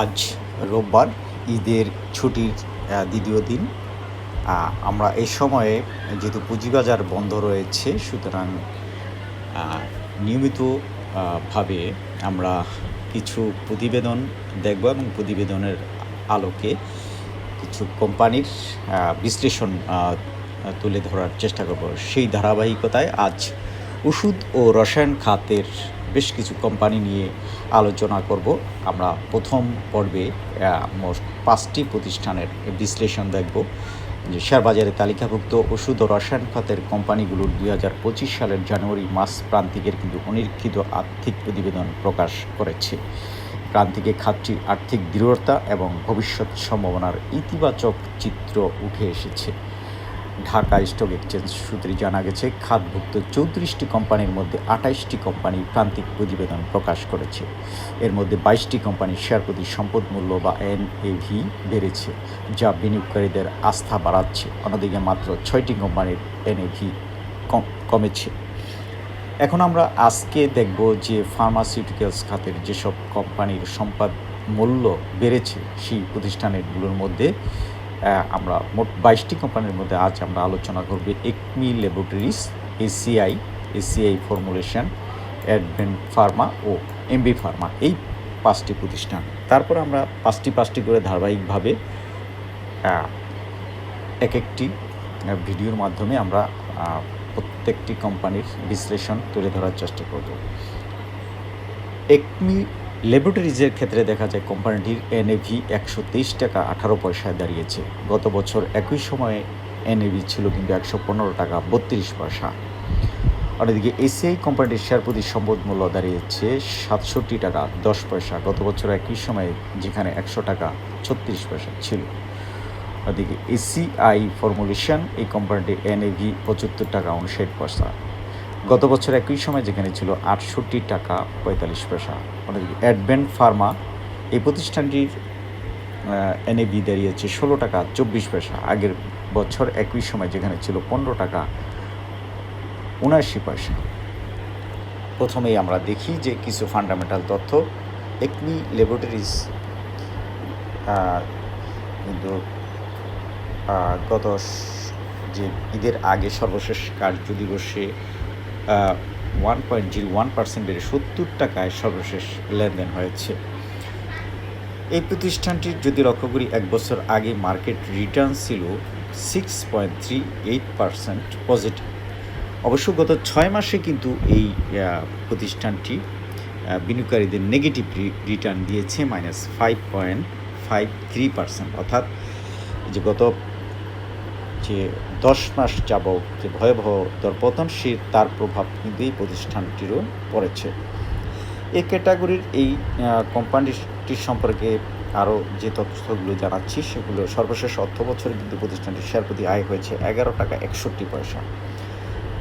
আজ রোববার ঈদের ছুটির দ্বিতীয় দিন। আমরা এই সময়ে যেহেতু পুঁজিবাজার বন্ধ রয়েছে সুতরাং আহ, নিয়মিত ভাবে আমরা কিছু প্রতিবেদন দেখব এবং প্রতিবেদনের আলোকে কিছু কোম্পানির বিশ্লেষণ তুলে ধরার চেষ্টা করব। সেই ধারাবাহিকতায় আজ ওষুধ ও রসায়ন খাতের বেশ কিছু কোম্পানি নিয়ে আলোচনা করব। আমরা প্রথম পর্বে মোট পাঁচটি প্রতিষ্ঠানের বিশ্লেষণ দেখব। যে শেয়ার বাজারে তালিকাভুক্ত ওষুধ ও রসায়ন খাতের কোম্পানিগুলোর দুই হাজার পঁচিশ সালের জানুয়ারি মাস প্রান্তিকের কিন্তু অনিরীক্ষিত আর্থিক প্রতিবেদন প্রকাশ করেছে। প্রান্তিকে খাতটি আর্থিক দৃঢ়তা এবং ভবিষ্যৎ সম্ভাবনার ইতিবাচক চিত্র উঠে এসেছে। ঢাকা স্টক এক্সচেঞ্জ সূত্রে জানা গেছে, খাতভুক্ত চৌত্রিশটি কোম্পানির মধ্যে আঠাইশটি কোম্পানি প্রান্তিক প্রতিবেদন প্রকাশ করেছে। এর মধ্যে বাইশটি কোম্পানির শেয়ার প্রতি সম্পদ মূল্য বা এনএভি বেড়েছে, যা বিনিয়োগকারীদের আস্থা বাড়াচ্ছে। অন্যদিকে মাত্র ছয়টি কোম্পানির এনএভি কমেছে। এখন আমরা আজকে দেখব যে ফার্মাসিউটিক্যালস খাতের যেসব কোম্পানির সম্পদ মূল্য বেড়েছে, সেই প্রতিষ্ঠানগুলোর মধ্যে আমরা মোট বাইশটি কোম্পানির মধ্যে আজ আমরা আলোচনা করব Acme laboratories, ACI ACI formulation Advent pharma ও এমবি ফার্মা, এই পাঁচটি প্রতিষ্ঠান। তারপর আমরা পাঁচটি পাঁচটি করে ধারাবাহিকভাবে এক একটি ভিডিওর মাধ্যমে আমরা প্রত্যেকটি কোম্পানির বিশ্লেষণ তুলে ধরার চেষ্টা করব। একমি ল্যাবরেটরিজের ক্ষেত্রে দেখা যায় কোম্পানিটির এনএভি একশো তেইশ টাকা আঠারো পয়সায় দাঁড়িয়েছে। গত বছর একই সময়ে এনএভি ছিল কিন্তু একশো পনেরো টাকা বত্রিশ পয়সা। অন্যদিকে এসিআই কোম্পানিটির শেয়ার প্রতি সম্পদ মূল্য দাঁড়িয়েছে সাতষট্টি টাকা দশ পয়সা। গত বছর একই সময়ে যেখানে একশো টাকা ছত্রিশ পয়সা ছিল। ওদিকে এসিআই ফর্মুলেশন এই কোম্পানিটির এনএভি পঁচাত্তর টাকা উনষাট পয়সা। গত বছর একই সময় যেখানে ছিল আটষট্টি টাকা পঁয়তাল্লিশ পয়সা। অন্যদিকে অ্যাডভেন্ট ফার্মা এই প্রতিষ্ঠানটির এনএভি দাঁড়িয়েছে ষোলো টাকা চব্বিশ পয়সা। আগের বছর একই সময় যেখানে ছিল পনেরো টাকা উনআশি পয়সা। প্রথমেই আমরা দেখি যে কিছু ফান্ডামেন্টাল তথ্য। একমি ল্যাবরেটরিজ কিন্তু গত যে ঈদের আগে সর্বশেষ কার্য দিবসে one point zero one percent বেড়ে সত্তর টাকায় সর্বশেষ লেনদেন হয়েছে। এই প্রতিষ্ঠানটির যদি লক্ষ্য করি, এক বছর আগে মার্কেট রিটার্ন ছিল six point three eight percent positive অবশ্য গত ছয় মাসে কিন্তু এই প্রতিষ্ঠানটি বিনিয়োগকারীদের নেগেটিভ রিটার্ন দিয়েছে minus five point five three percent অর্থাৎ যে গত যে দশ মাস যাবৎ যে ভয়াবহ দরপতন সে তার প্রভাব কিন্তু এই প্রতিষ্ঠানটিরও পড়েছে। এই ক্যাটাগরির এই আহ, কোম্পানিটির সম্পর্কে আরও যে তথ্যগুলো জানাচ্ছি সেগুলো সর্বশেষ অর্থ বছরে কিন্তু প্রতিষ্ঠানটির শেয়ার প্রতি আয় হয়েছে এগারো টাকা একষট্টি পয়সা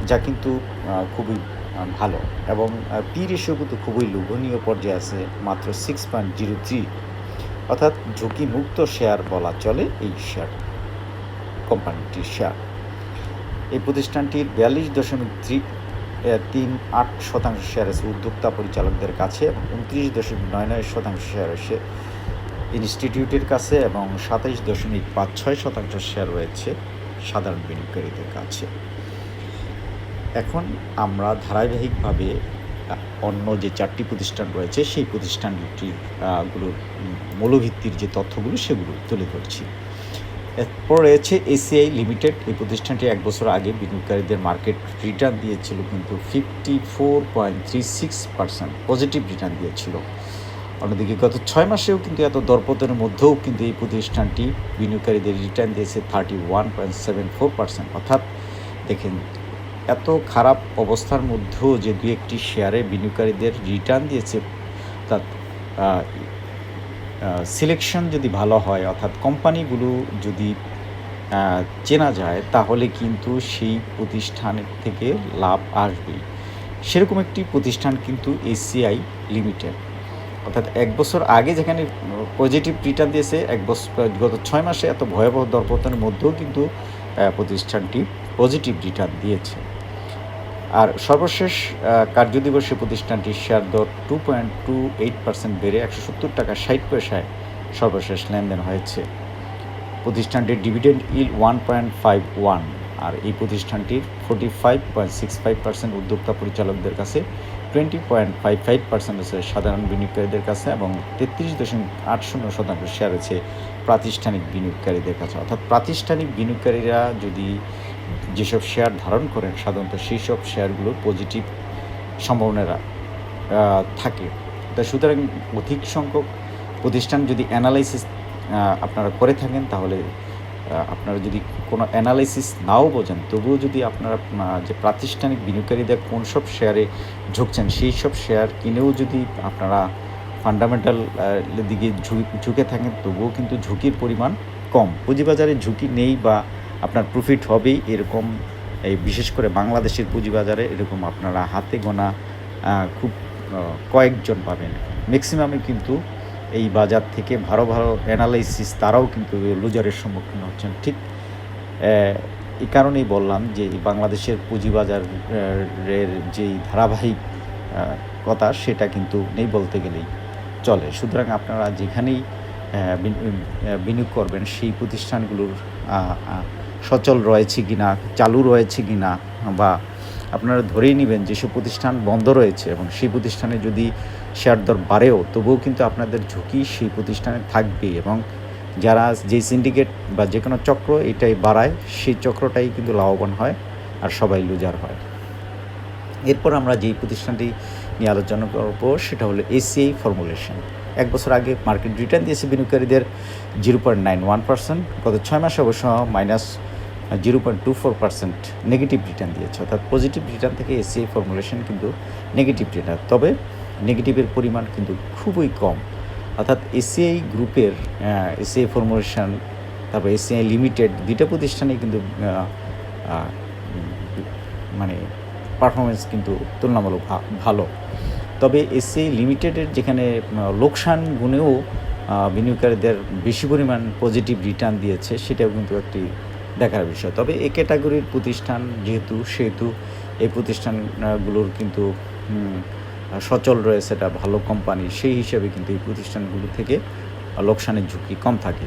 যা কিন্তু খুবই ভালো এবং পি রেশিও কিন্তু খুবই লোভনীয় পর্যায়ে আছে মাত্র সিক্স পয়েন্ট জিরো থ্রি অর্থাৎ ঝুঁকি মুক্ত শেয়ার বলা চলে এই শেয়ার কোম্পানিটির শেয়ার এই প্রতিষ্ঠানটির বিয়াল্লিশ দশমিক তিন আট শতাংশ শেয়ার আছে উদ্যোক্তা পরিচালকদের কাছে এবং উনত্রিশ দশমিক নয় নয় শতাংশ শেয়ার আছে ইনস্টিটিউটের কাছে এবং সাতাইশ দশমিক পাঁচ ছয় শতাংশ শেয়ার রয়েছে সাধারণ বিনিয়োগকারীদের কাছে। এখন আমরা ধারাবাহিকভাবে অন্য যে চারটি প্রতিষ্ঠান রয়েছে, সেই প্রতিষ্ঠানটিরগুলোর মূলভিত্তির যে তথ্যগুলো, সেগুলো তুলে ধরছি। এরপর রয়েছে এসিআই লিমিটেড। এই প্রতিষ্ঠানটি এক বছর আগে বিনিয়োগকারীদের মার্কেট রিটার্ন দিয়েছিল, কিন্তু fifty four point three six percent positive return দিয়েছিল। অন্যদিকে গত ছয় মাসেও কিন্তু এত দরপতনের মধ্যেও কিন্তু এই প্রতিষ্ঠানটি বিনিয়োগকারীদের রিটার্ন দিয়েছে thirty one point seven four percent. অর্থাৎ দেখেন, এত খারাপ অবস্থার মধ্যেও যে দু একটি শেয়ারে বিনিয়োগকারীদের রিটার্ন দিয়েছে অর্থাৎ সিলেকশন যদি ভালো হয়, অর্থাৎ কোম্পানিগুলো যদি চেনা যায়, তাহলে কিন্তু সেই প্রতিষ্ঠানের থেকে লাভ আসবেই। সেরকম একটি প্রতিষ্ঠান কিন্তু এসিআই লিমিটেড। অর্থাৎ এক বছর আগে যেখানে পজিটিভ রিটার্ন দিয়েছে, এক বছর, গত ছয় মাসে এত ভয়াবহ দরপতনের মধ্যেও কিন্তু প্রতিষ্ঠানটি পজিটিভ রিটার্ন দিয়েছে। আর সর্বশেষ কার্যদিবসে প্রতিষ্ঠানটির শেয়ার দর two point two eight percent বেড়ে একশো সত্তর টাকা ষাট পয়সায় সর্বশেষ লেনদেন হয়েছে। প্রতিষ্ঠানটির dividend yield one point five one আর এই প্রতিষ্ঠানটির forty five point six five percent উদ্যোক্তা পরিচালকদের কাছে twenty point five five percent আছে সাধারণ বিনিয়োগকারীদের কাছে এবং তেত্রিশ দশমিক আট শূন্য শতাংশ শেয়ার আছে প্রাতিষ্ঠানিক বিনিয়োগকারীদের কাছে। অর্থাৎ প্রাতিষ্ঠানিক বিনিয়োগকারীরা যদি যেসব শেয়ার ধারণ করেন, সাধারণত সেই সব শেয়ারগুলোর পজিটিভ সম্ভাবনারা থাকে। তা সুতরাং অধিক সংখ্যক প্রতিষ্ঠান যদি অ্যানালাইসিস আপনারা করে থাকেন, তাহলে আপনারা যদি কোনো অ্যানালাইসিস নাও বোঝেন, তবুও যদি আপনারা যে প্রাতিষ্ঠানিক বিনিয়োগকারীদের কোন সব শেয়ারে ঝুঁকছেন সেই সব শেয়ার কিনেও যদি আপনারা ফান্ডামেন্টাল দিকে ঝুঁকে থাকেন, তবুও কিন্তু ঝুঁকির পরিমাণ কম। পুঁজিবাজারে ঝুঁকি নেই বা আপনার প্রফিট হবেই এরকম, এই বিশেষ করে বাংলাদেশের পুঁজিবাজারে এরকম আপনারা হাতে গোনা খুব কয়েকজন পাবেন। ম্যাক্সিমামে কিন্তু এই বাজার থেকে ভালো ভালো অ্যানালাইসিস তারাও কিন্তু লুজারের সম্মুখীন হচ্ছেন। ঠিক এই কারণেই বললাম যে বাংলাদেশের পুঁজিবাজারের যেই ধারাবাহিক কথা সেটা কিন্তু নেই বলতে গেলেই চলে। সুতরাং আপনারা যেখানেই বিনিয়োগ করবেন সেই প্রতিষ্ঠানগুলোর সচল রয়েছে কি না চালু রয়েছে কি না বা আপনারা ধরেই নেবেন যেসব প্রতিষ্ঠান বন্ধ রয়েছে এবং সেই প্রতিষ্ঠানে যদি শেয়ার দর বাড়েও, তবুও কিন্তু আপনাদের ঝুঁকি সেই প্রতিষ্ঠানে থাকবে এবং যারা যে সিন্ডিকেট বা যে কোনো চক্র এটাই বাড়ায়, সেই চক্রটাই কিন্তু লাভবান হয় আর সবাই লুজার হয়। এরপর আমরা যেই প্রতিষ্ঠানটি নিয়ে আলোচনা করব, সেটা হলো এসিআই ফর্মুলেশন এক বছর আগে মার্কেট রিটার্ন দিয়েছে বিনিয়োগকারীদের zero point nine one percent গত ছয় মাসে অবশ্য minus zero point two four percent negative return দিয়েছে। অর্থাৎ পজিটিভ রিটার্ন থেকে এসিআই ফর্মুলেশন কিন্তু নেগেটিভ রিটার্ন তবে নেগেটিভের পরিমাণ কিন্তু খুবই কম। অর্থাৎ এসিআই গ্রুপের এসিআই ফর্মুলেশন তারপর এসিআই লিমিটেড দুইটা প্রতিষ্ঠানে কিন্তু মানে পারফরমেন্স কিন্তু তুলনামূলক ভালো। তবে এসিআই লিমিটেডের যেখানে লোকসান গুণেও বিনিয়োগকারীদের বেশি পরিমাণ পজিটিভ রিটার্ন দিয়েছে, সেটাও কিন্তু একটি দেখার বিষয়। তবে এ ক্যাটাগরির প্রতিষ্ঠান যেহেতু, সেহেতু এই প্রতিষ্ঠানগুলোর কিন্তু সচল রয়েছে এটা ভালো কোম্পানি সেই হিসাবে কিন্তু এই প্রতিষ্ঠানগুলো থেকে লোকসানের ঝুঁকি কম থাকে।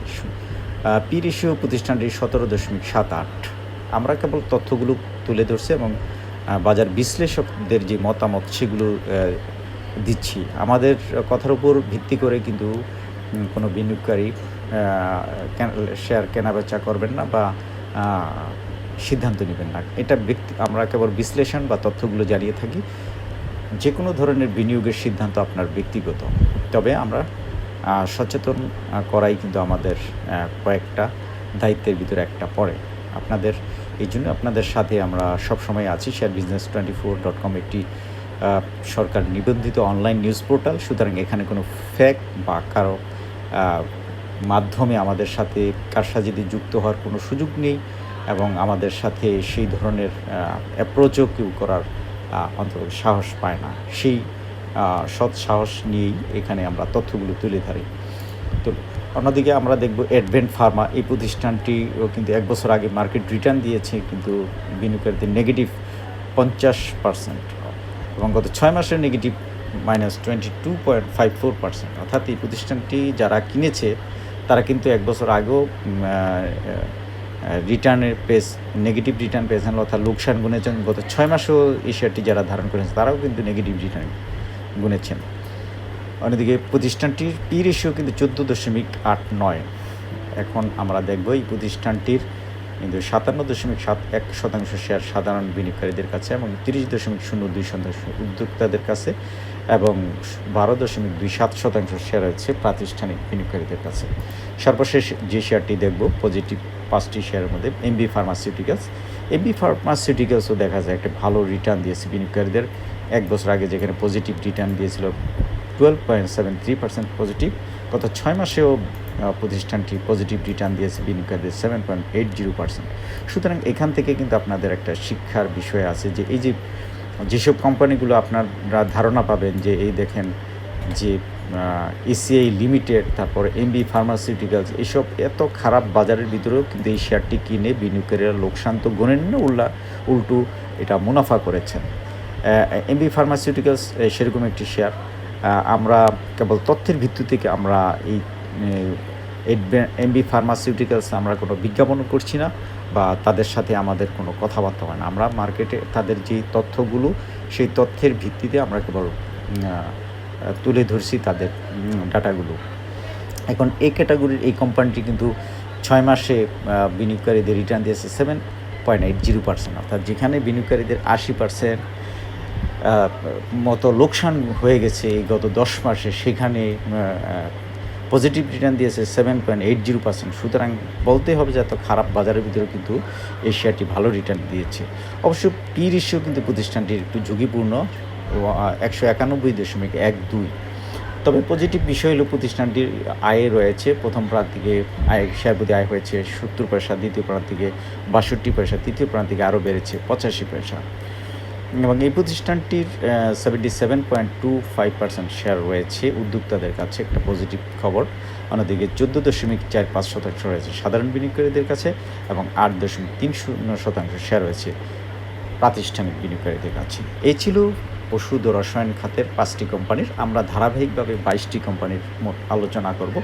পি প্রতিষ্ঠানটি সতেরো দশমিক সাত আট। আমরা কেবল তথ্যগুলো তুলে ধরছি এবং বাজার বিশ্লেষকদের যে মতামত সেগুলো দিচ্ছি। আমাদের কথার উপর ভিত্তি করে কিন্তু কোনো বিনিয়োগকারী শেয়ার কেনাবেচা করবেন না বা সিদ্ধান্ত নেবেন না। এটা ব্যক্তি আমরা কেবল বিশ্লেষণ বা তথ্যগুলো জানিয়ে থাকি। যে কোনো ধরনের বিনিয়োগের সিদ্ধান্ত আপনার ব্যক্তিগত। তবে আমরা সচেতন করাই কিন্তু আমাদের কয়েকটা দায়িত্বের ভিতরে একটা পড়ে। আপনাদের, এই জন্য আপনাদের সাথে আমরা সবসময় আছি। Share business twenty four dot com একটি সরকার নিবন্ধিত অনলাইন নিউজ পোর্টাল সুতরাং এখানে কোনো ফ্যাক বা কারও মাধ্যমে আমাদের সাথে কারসাজিতে যুক্ত হওয়ার কোনো সুযোগ নেই এবং আমাদের সাথে সেই ধরনের অ্যাপ্রোচও কেউ করার অন্তত সাহস পায় না। সেই সৎ সাহস নিয়েই এখানে আমরা তথ্যগুলো তুলে ধরি। তো অন্যদিকে আমরা দেখব অ্যাডভেন্ট ফার্মা এই প্রতিষ্ঠানটিও কিন্তু এক বছর আগে মার্কেট রিটার্ন দিয়েছে, কিন্তু বিনিয়োগকারীদের নেগেটিভ পঞ্চাশ পার্সেন্ট এবং গত ছয় মাসের negative minus twenty two point five four percent অর্থাৎ এই প্রতিষ্ঠানটি যারা কিনেছে তারা কিন্তু এক বছর আগেও রিটার্নের পেস নেগেটিভ রিটার্ন পেয়েছেন অর্থাৎ লোকসান গুনেছেন। গত ছয় মাসেও এই শেয়ারটি যারা ধারণ করেছেন তারাও কিন্তু নেগেটিভ রিটার্ন গুনেছেন। অন্যদিকে প্রতিষ্ঠানটির পি রেশিও কিন্তু চোদ্দ দশমিক আট নয়। এখন আমরা দেখব এই প্রতিষ্ঠানটির কিন্তু সাতান্ন দশমিক সাত এক শতাংশ শেয়ার সাধারণ বিনিয়োগকারীদের কাছে এবং তিরিশ দশমিক শূন্য দুই শতাংশ উদ্যোক্তাদের কাছে। এবং বারো দশমিক দুই সাত শতাংশ শেয়ার রয়েছে প্রাতিষ্ঠানিক বিনিয়োগকারীদের কাছে। সর্বশেষ যে শেয়ারটি দেখব পজিটিভ পাঁচটি শেয়ারের মধ্যে এমবি ফার্মাসিউটিক্যালস এমবি ফার্মাসিউটিক্যালসও দেখা যায় একটা ভালো রিটার্ন দিয়েছে বিনিয়োগকারীদের। এক বছর আগে যেখানে পজিটিভ রিটার্ন দিয়েছিল twelve point seven three percent positive গত ছয় মাসেও প্রতিষ্ঠানটি পজিটিভ রিটার্ন দিয়েছে বিনিয়োগকারীদের seven point eight zero percent সুতরাং এখান থেকে কিন্তু আপনাদের একটা শিক্ষার বিষয় আছে যে এই যে যেসব কোম্পানিগুলো আপনারা ধারণা পাবেন যে এই দেখেন যে এসিআই লিমিটেড, তারপর এমবি ফার্মাসিউটিক্যালস, এসব এত খারাপ বাজারের ভিতরেও কিন্তু এই শেয়ারটি কিনে বিনিয়োগকারীরা লোকসান তো গোনেন না, উল্লা, উল্টু এটা মুনাফা করেছেন। এমবি ফার্মাসিউটিক্যালস সেরকম একটি শেয়ার। আমরা কেবল তথ্যের ভিত্তি থেকে আমরা এই এমবি ফার্মাসিউটিক্যালস আমরা কোনো বিজ্ঞাপন করছি না বা তাদের সাথে আমাদের কোনো কথাবার্তা হয় না। আমরা মার্কেটে তাদের যে তথ্যগুলো, সেই তথ্যের ভিত্তিতে আমরা কেবল তুলে ধরছি তাদের ডাটাগুলো এখন এই ক্যাটাগরির এই কোম্পানিটি কিন্তু ছয় মাসে বিনিয়োগকারীদের রিটার্ন দিয়েছে seven point eight zero percent অর্থাৎ যেখানে বিনিয়োগকারীদের আশি পার্সেন্ট মতো লোকসান হয়ে গেছে গত দশ মাসে, সেখানে পজিটিভ রিটার্ন দিয়েছে seven point eight zero percent সুতরাং বলতে হবে যে এত খারাপ বাজারের ভিতরে কিন্তু এই শেয়ারটি ভালো রিটার্ন দিয়েছে। অবশ্য পি রেশিও কিন্তু প্রতিষ্ঠানটির একটু ঝুঁকিপূর্ণ, একশো একানব্বই দশমিক এক দুই। তবে পজিটিভ বিষয় হলো প্রতিষ্ঠানটির আয়ে রয়েছে। প্রথম প্রান্তিকে আয়, শেয়ার প্রতি আয় হয়েছে সত্তর পয়সা, দ্বিতীয় প্রান্তিকে বাষট্টি পয়সা, তৃতীয় প্রান্তিকে আরও বেড়েছে পঁচাশি পয়সা। এবং এই প্রতিষ্ঠানটির seventy seven point two five percent share রয়েছে। উদ্যোক্তাদের কাছে একটা পজিটিভ খবর। অন্যদিকে চোদ্দ দশমিক চার পাঁচ শতাংশ রয়েছে সাধারণ বিনিয়োগকারীদের কাছে এবং আট দশমিক তিন শূন্য শতাংশ শেয়ার রয়েছে প্রাতিষ্ঠানিক বিনিয়োগকারীদের কাছে। এই ছিল ওষুধ ও রসায়ন খাতের পাঁচটি কোম্পানির। আমরা ধারাবাহিকভাবে বাইশটি কোম্পানির মোট আলোচনা করব।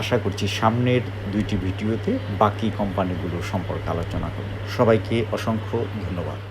আশা করছি সামনের দুইটি ভিডিওতে বাকি কোম্পানিগুলো সম্পর্কে আলোচনা করব। সবাইকে অসংখ্য ধন্যবাদ।